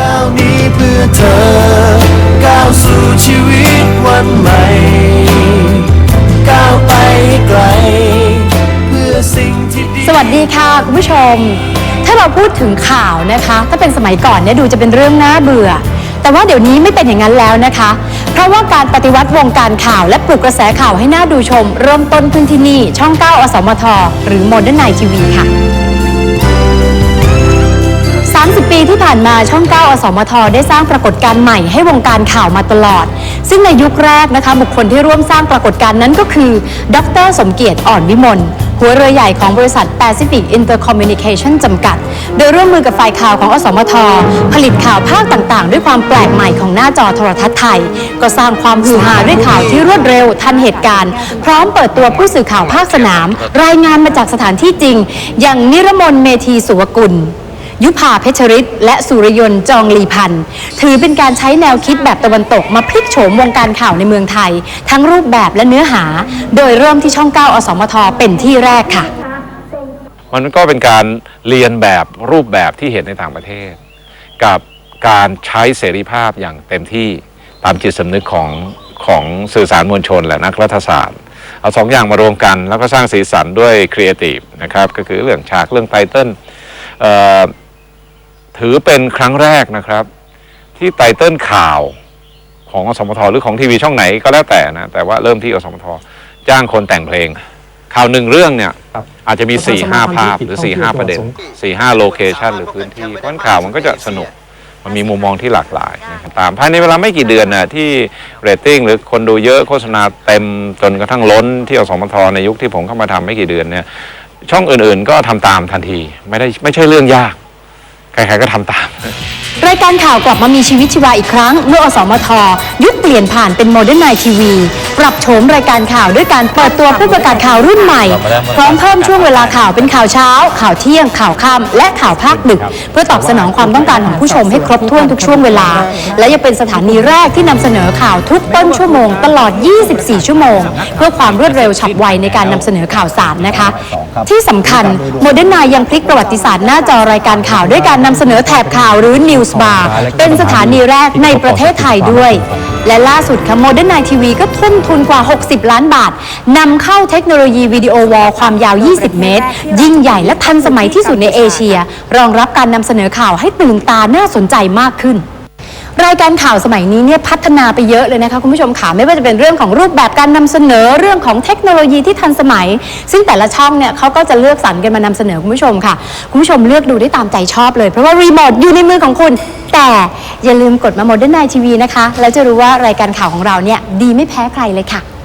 ก้าวนี้เพื่อเธอ ก้าวสู่ชีวิตวันใหม่ ก้าวไปไกล เพื่อสิ่งที่ดี สวัสดีค่ะคุณผู้ชม ถ้าเราพูดถึงข่าวนะคะ ถ้าเป็นสมัยก่อนเนี่ยดูจะเป็นเรื่องน่าเบื่อ แต่ว่าเดี๋ยวนี้ไม่เป็นอย่างนั้นแล้วนะคะ เพราะว่าการปฏิวัติวงการข่าวและปลุกกระแสข่าวให้น่าดูชม เริ่มต้นขึ้นที่นี่ ช่อง 9 อสมท หรือ Modern Night TV ค่ะ 30 ปีที่ผ่านมาช่อง 9 อสมท ได้สร้างปรากฏการณ์ใหม่ให้วงการข่าวมาตลอด ซึ่งในยุคแรกนะคะ บุคคลที่ร่วมสร้างปรากฏการณ์นั้นก็คือ ดร สมเกียรติอ่อนวิมลหัวเรือใหญ่ของบริษัท Pacific Intercommunication จำกัด โดยร่วมมือกับฝ่ายข่าวของอสมท ผลิตข่าวภาคต่างๆ ด้วยความแปลกใหม่ของหน้าจอโทรทัศน์ไทย ก็สร้างความฮือฮาด้วยข่าวที่รวดเร็วทันเหตุการณ์ พร้อมเปิดตัวผู้สื่อข่าวภาคสนาม รายงานมาจากสถานที่จริง อย่างนิรมนเมธีสุวกุล ยุพาเพชรฤทธิ์และสุรยนต์จองลีพันธ์ถือเป็นการใช้แนวคิดแบบตะวันตกมาพลิกโฉมวงการข่าวในเมืองไทย ทั้งรูปแบบและเนื้อหา โดยเริ่มที่ช่อง 9 อสมท เป็นที่แรกค่ะ มันก็เป็นการเรียนแบบรูปแบบที่เห็นในต่างประเทศ กับการใช้เสรีภาพอย่างเต็มที่ตามจิตสำนึกของของสื่อสารมวลชนและนักรัฐศาสตร์ เอาสองอย่างมารวมกัน แล้วก็สร้างสีสันด้วยครีเอทีฟนะครับก็คือเรื่องฉากเรื่องไตเติ้ล ถือเป็นครั้งแรกนะครับ ที่ไตเติ้ลข่าวของอสมทหรือของทีวีช่องไหนก็แล้วแต่นะ แต่ว่าเริ่มที่อสมทจ้างคนแต่งเพลง ข่าวหนึ่งเรื่องเนี่ยครับอาจจะมี4ี่ห้าภาพหรือท่อง4ี่เที่ห้ายวประเด็นจังหวัดสง4ี่ห้าโลเคชันหรือพื้นที่เพราะฉะนั้นข่าวมันก็จะสนุกมันมีมุมมองที่หลากหลายนะครับตามภายในเวลาไม่กี่เดือนน่ะที่เรตติ้งหรือคนดูเยอะโฆษณาเต็มจนกระทั่งล้นที่อสมทในยุคที่ผมเข้ามาทำไม่กี่เดือนเนี่ยช่องอื่นๆ ก็ทำตามทันทีไม่ได้ไม่ใช่เรื่องยาก ใครๆก็ทำตาม รายการข่าวกลับมามีชีวิตชีวาอีกครั้ง เมื่ออสมท ยุคเปลี่ยนผ่านเป็นโมเดิร์นไนทีวี ปรับโฉมรายการข่าวด้วยการเปิดตัวผู้ประกาศข่าวรุ่นใหม่ พร้อมเพิ่มช่วงเวลาข่าวเป็นข่าวเช้า ข่าวเที่ยง ข่าวค่ำและข่าวภาคดึก เพื่อตอบสนองความต้องการของผู้ชมให้ครบถ้วนทุกช่วงเวลา และยังเป็นสถานีแรกที่นำเสนอข่าวทุกต้นชั่วโมง ตลอด 24 ชั่วโมง เพื่อความรวดเร็วฉับไวในการนำเสนอข่าวสารนะคะ ที่สำคัญโมเดิร์นไนยังพลิกประวัติศาสตร์หน้าจอรายการข่าวด้วยการนำเสนอแถบข่าวหรือ News Bar เป็นสถานีแรกในประเทศไทยด้วยและล่าสุดค่ะโมเดิร์นไนทีวีก็ทุ่มทุนกว่า 60 ล้านบาทนำเข้าเทคโนโลยีวิดีโอวอลความยาว 20 เมตร ยิ่งใหญ่และทันสมัยที่สุดในเอเชีย รองรับการนำเสนอข่าวให้ตื่นตาน่าสนใจมากขึ้น รายการข่าวสมัยนี้เนี่ยพัฒนาไปเยอะเลยนะคะคุณผู้ชมค่ะไม่ว่าจะเป็นเรื่องของรูปแบบการนำเสนอเรื่องของเทคโนโลยีที่ทันสมัย ซึ่งแต่ละช่องเนี่ยเขาก็จะเลือกสรรกันมานำเสนอคุณผู้ชมค่ะ คุณผู้ชมเลือกดูได้ตามใจชอบเลยเพราะว่ารีโมทอยู่ในมือของคุณ แต่อย่าลืมกดมาโมเดิร์นไนทีวีนะคะแล้วจะรู้ว่ารายการข่าวของเราเนี่ยดีไม่แพ้ใครเลยค่ะ